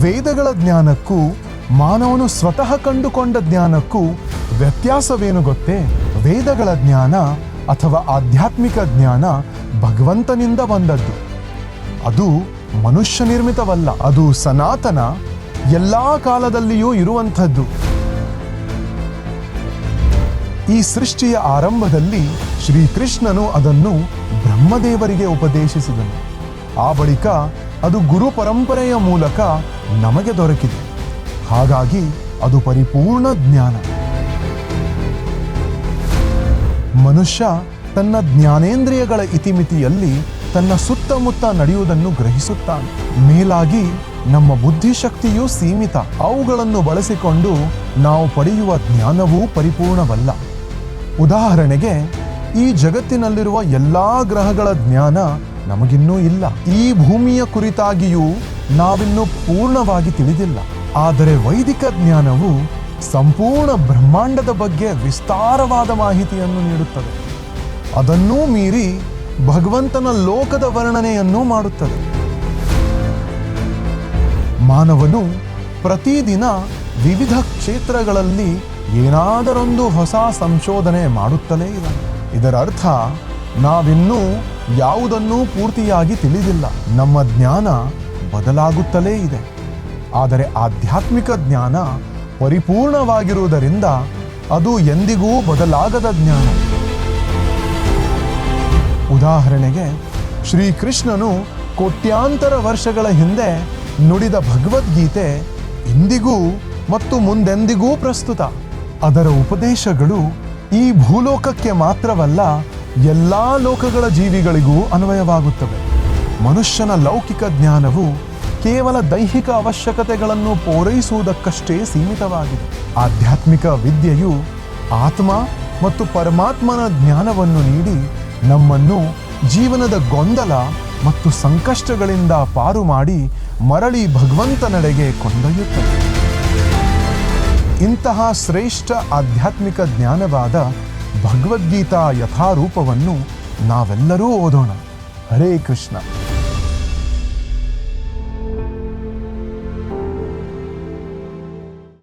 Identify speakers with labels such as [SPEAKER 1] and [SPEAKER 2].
[SPEAKER 1] ವೇದಗಳ ಜ್ಞಾನಕ್ಕೂ, ಮಾನವನು ಸ್ವತಃ ಕಂಡುಕೊಂಡ ಜ್ಞಾನಕ್ಕೂ ವ್ಯತ್ಯಾಸವೇನು ಗೊತ್ತೇ? ವೇದಗಳ ಜ್ಞಾನ ಅಥವಾ ಆಧ್ಯಾತ್ಮಿಕ ಜ್ಞಾನ ಭಗವಂತನಿಂದ ಬಂದದ್ದು. ಅದು ಮನುಷ್ಯ ನಿರ್ಮಿತವಲ್ಲ ಅದು ಸನಾತನ ಎಲ್ಲ ಕಾಲದಲ್ಲಿಯೂ ಇರುವಂಥದ್ದು. ಈ ಸೃಷ್ಟಿಯ ಆರಂಭದಲ್ಲಿ ಶ್ರೀಕೃಷ್ಣನು ಅದನ್ನು ಬ್ರಹ್ಮದೇವರಿಗೆ ಉಪದೇಶಿಸಿದನು. ಆ ಬಳಿಕ ಅದು ಗುರು ಪರಂಪರೆಯ ಮೂಲಕ ನಮಗೆ ದೊರಕಿದೆ. ಹಾಗಾಗಿ ಅದು ಪರಿಪೂರ್ಣ ಜ್ಞಾನ. ಮನುಷ್ಯ ತನ್ನ ಜ್ಞಾನೇಂದ್ರಿಯಗಳ ಇತಿಮಿತಿಯಲ್ಲಿ ತನ್ನ ಸುತ್ತಮುತ್ತ ನಡೆಯುವುದನ್ನು ಗ್ರಹಿಸುತ್ತಾನೆ. ಮೇಲಾಗಿ ನಮ್ಮ ಬುದ್ಧಿಶಕ್ತಿಯೂ ಸೀಮಿತ. ಅವುಗಳನ್ನು ಬಳಸಿಕೊಂಡು ನಾವು ಪಡೆಯುವ ಜ್ಞಾನವೂ ಪರಿಪೂರ್ಣವಲ್ಲ. ಉದಾಹರಣೆಗೆ, ಈ ಜಗತ್ತಿನಲ್ಲಿರುವ ಎಲ್ಲ ಗ್ರಹಗಳ ಜ್ಞಾನ ನಮಗಿನ್ನೂ ಇಲ್ಲ. ಈ ಭೂಮಿಯ ಕುರಿತಾಗಿಯೂ ನಾವಿನ್ನೂ ಪೂರ್ಣವಾಗಿ ತಿಳಿದಿಲ್ಲ. ಆದರೆ ವೈದಿಕ ಜ್ಞಾನವು ಸಂಪೂರ್ಣ ಬ್ರಹ್ಮಾಂಡದ ಬಗ್ಗೆ ವಿಸ್ತಾರವಾದ ಮಾಹಿತಿಯನ್ನು ನೀಡುತ್ತದೆ. ಅದನ್ನೂ ಮೀರಿ ಭಗವಂತನ ಲೋಕದ ವರ್ಣನೆಯನ್ನೂ ಮಾಡುತ್ತದೆ. ಮಾನವನು ಪ್ರತಿದಿನ ವಿವಿಧ ಕ್ಷೇತ್ರಗಳಲ್ಲಿ ಏನಾದರೊಂದು ಹೊಸ ಸಂಶೋಧನೆ ಮಾಡುತ್ತಲೇ ಇದ್ದಾನೆ. ಇದರ ಅರ್ಥ ನಾವಿನ್ನೂ ಯಾವುದನ್ನೂ ಪೂರ್ತಿಯಾಗಿ ತಿಳಿದಿಲ್ಲ. ನಮ್ಮ ಜ್ಞಾನ ಬದಲಾಗುತ್ತಲೇ ಇದೆ. ಆದರೆ ಆಧ್ಯಾತ್ಮಿಕ ಜ್ಞಾನ ಪರಿಪೂರ್ಣವಾಗಿರುವುದರಿಂದ ಅದು ಎಂದಿಗೂ ಬದಲಾಗದ ಜ್ಞಾನ. ಉದಾಹರಣೆಗೆ, ಶ್ರೀಕೃಷ್ಣನು ಕೋಟ್ಯಾಂತರ ವರ್ಷಗಳ ಹಿಂದೆ ನುಡಿದ ಭಗವದ್ಗೀತೆ ಇಂದಿಗೂ ಮತ್ತು ಮುಂದೆಂದಿಗೂ ಪ್ರಸ್ತುತ. ಅದರ ಉಪದೇಶಗಳು ಈ ಭೂಲೋಕಕ್ಕೆ ಮಾತ್ರವಲ್ಲ ಎಲ್ಲಾ ಲೋಕಗಳ ಜೀವಿಗಳಿಗೂ ಅನ್ವಯವಾಗುತ್ತವೆ. ಮನುಷ್ಯನ ಲೌಕಿಕ ಜ್ಞಾನವು ಕೇವಲ ದೈಹಿಕ ಅವಶ್ಯಕತೆಗಳನ್ನು ಪೂರೈಸುವುದಕ್ಕಷ್ಟೇ ಸೀಮಿತವಾಗಿದೆ. ಆಧ್ಯಾತ್ಮಿಕ ವಿದ್ಯೆಯು ಆತ್ಮ ಮತ್ತು ಪರಮಾತ್ಮನ ಜ್ಞಾನವನ್ನು ನೀಡಿ ನಮ್ಮನ್ನು ಜೀವನದ ಗೊಂದಲ ಮತ್ತು ಸಂಕಷ್ಟಗಳಿಂದ ಪಾರು ಮಾಡಿ ಮರಳಿ ಭಗವಂತನೆಡೆಗೆ ಕೊಂಡೊಯ್ಯುತ್ತದೆ. ಇಂತಹ ಶ್ರೇಷ್ಠ ಆಧ್ಯಾತ್ಮಿಕ ಜ್ಞಾನವಾದ ಭಗವದ್ಗೀತಾ ಯಥಾರೂಪವನ್ನು ನಾವೆಲ್ಲರೂ ಓದೋಣ. ಹರೇ ಕೃಷ್ಣ.